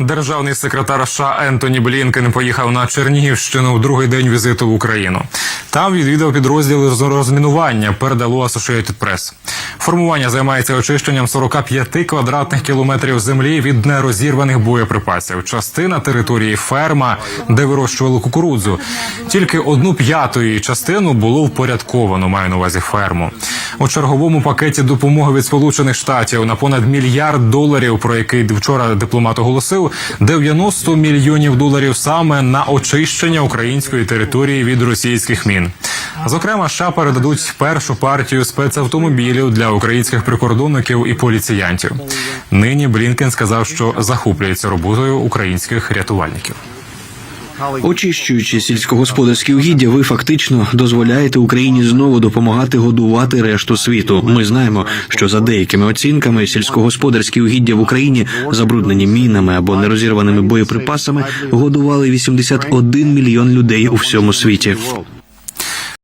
Державний секретар США Ентоні Блінкен поїхав на Чернігівщину в другий день візиту в Україну. Там відвідав підрозділи з розмінування. Передало Associated Press. Формування займається очищенням 45 квадратних кілометрів землі від нерозірваних боєприпасів. Частина території ферма, де вирощували кукурудзу. Тільки одну п'яту її частину було впорядковано. Маю на увазі ферму. У черговому пакеті допомоги від Сполучених Штатів на понад мільярд доларів, про який вчора дипломат оголосив, 90 мільйонів доларів саме на очищення української території від російських мін. Зокрема, США передадуть першу партію спецавтомобілів для українських прикордонників і поліціянтів. Нині Блінкен сказав, що захоплюється роботою українських рятувальників. Очищуючи сільськогосподарські угіддя, ви фактично дозволяєте Україні знову допомагати годувати решту світу. Ми знаємо, що за деякими оцінками сільськогосподарські угіддя в Україні, забруднені мінами або нерозірваними боєприпасами, годували 81 мільйон людей у всьому світі.